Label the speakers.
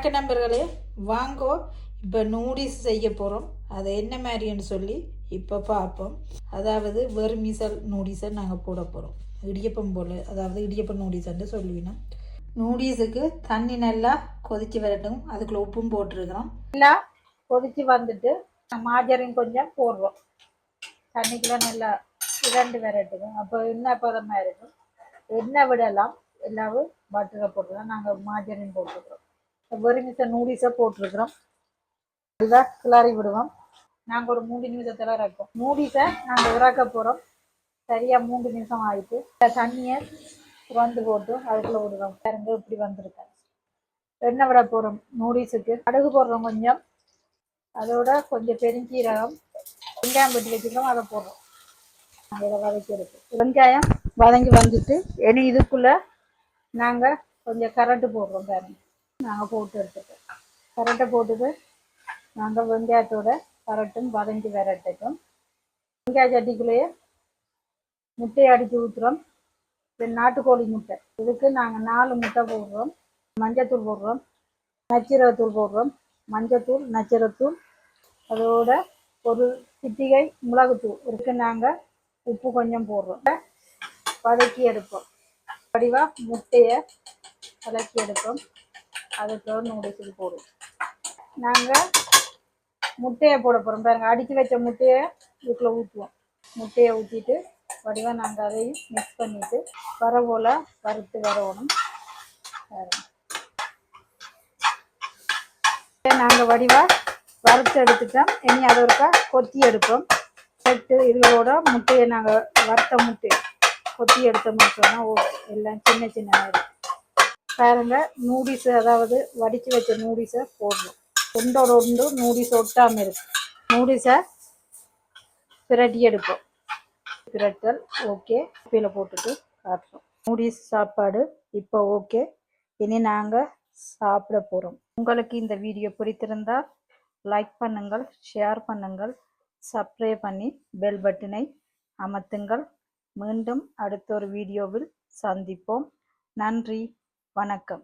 Speaker 1: வணக்க நண்பர்களே வாங்கோ. இப்போ நூடில்ஸ் செய்ய போகிறோம் அது என்ன மாதிரின்னு சொல்லி இப்போ பார்ப்போம். அதாவது வெறுமிசல் நூடில்ஸை நாங்கள் போட போகிறோம் இடியப்பம் போல் அதாவது இடியப்பம் நூடில்ஸ்ன்னு சொல்லுவினோம் நூடில்ஸுக்கு தண்ணி நல்லா கொதிச்சு வரட்டும். அதுக்குள்ளே உப்பும் போட்டிருக்கிறோம்.
Speaker 2: நல்லா கொதித்து வந்துட்டு மாஜரின் கொஞ்சம் போடுறோம். தண்ணிக்குள்ள நல்லா இரண்டு வரட்டும். அப்போ என்ன பதமாக இருக்கும். எண்ணெய் விடலாம். எல்லாவும் பட்டரை போட்டுருக்கோம் நாங்கள் மாஜரின் போட்டுருக்குறோம் வெறுமிச நூடிஸை போட்டிருக்கிறோம். இதுதான் கிளறி விடுவோம். நாங்கள் ஒரு மூணு நிமிஷத்தில் இறக்கோம் நூடிஸை நாங்கள் இறக்க போகிறோம் சரியாக மூணு நிமிஷம் ஆயிட்டு தண்ணியை வந்து போட்டு அதுக்குள்ளே விடுவோம் பாருங்க இப்படி வந்திருக்கேன் எண்ணெய் விட போகிறோம் நூடிஸுக்கு கடுகு போடுறோம் கொஞ்சம். அதோட கொஞ்சம் பெருஞ்சீரகம் வெங்காயம் வெட்டி வச்சுக்கிறோம் அதை போடுறோம். இதை வதக்கி வெங்காயம் வதங்கி வந்துட்டு இனி இதுக்குள்ளே நாங்கள் கொஞ்சம் கரண்ட்டு போடுறோம் பாருங்கள் நாங்கள் போட்டு எடுத்துட்டோம் கரண்ட்டை போட்டுட்டு நாங்கள் வெங்காயத்தோட கரட்டும் பதஞ்சு விரட்டுக்கும் வெங்காய சட்டிக்குள்ளேயே முட்டையை அடித்து ஊற்றுறோம் நாட்டுக்கோழி முட்டை. இதுக்கு நாங்கள் நாலு முட்டை போடுறோம். மஞ்சத்தூள் போடுறோம். நச்சீரகத்தூள் போடுறோம். மஞ்சத்தூள் நச்சீரத்தூள். அதோட ஒரு சிட்டிகை மிளகுத்தூள். இதுக்கு நாங்கள் உப்பு கொஞ்சம் போடுறோம். வதக்கி எடுப்போம். வடிவாக முட்டையை வதக்கி எடுப்போம். அதுக்கு நூடுல்ஸுக்கு போடும் நாங்கள் முட்டையை போட போகிறோம் பாருங்க அடித்து வச்ச முட்டையை இதுக்குள்ளே ஊற்றுவோம் முட்டையை ஊற்றிட்டு வடிவாக நாங்கள் அதையும் மிக்ஸ் பண்ணிவிட்டு வர போல் வறுத்து வரணும் நாங்கள் வடிவாக வறுத்து எடுத்துட்டோம். இனி அதை ஒருக்கா கொத்தி எடுப்போம். கட்டு இதோட முட்டையை நாங்கள் வறுத்த முட்டை கொத்தி எடுத்தோம்னு சொன்னால் ஓ எல்லாம் சின்ன சின்ன நேரம் பாருங்க நூடில்ஸ் அதாவது வடித்து வச்ச நூடில்ஸை போடணும். ஒன்றோட ஒன்று நூடில்ஸ் ஒட்டாமல் இருக்கு. நூடில்ஸை பிரட்டி எடுப்போம். பிரட்டல் ஓகே குப்பையில் போட்டுட்டு காட்டுறோம் நூடில்ஸ் சாப்பாடு இப்போ ஓகே இனி நாங்கள் சாப்பிட போகிறோம் உங்களுக்கு இந்த வீடியோ பிடித்திருந்தால் லைக் பண்ணுங்கள் ஷேர் பண்ணுங்கள் சப்ஸ்கிரைப் பண்ணி பெல் பட்டனை அமர்த்துங்கள். மீண்டும் அடுத்த ஒரு வீடியோவில் சந்திப்போம். நன்றி. வணக்கம்.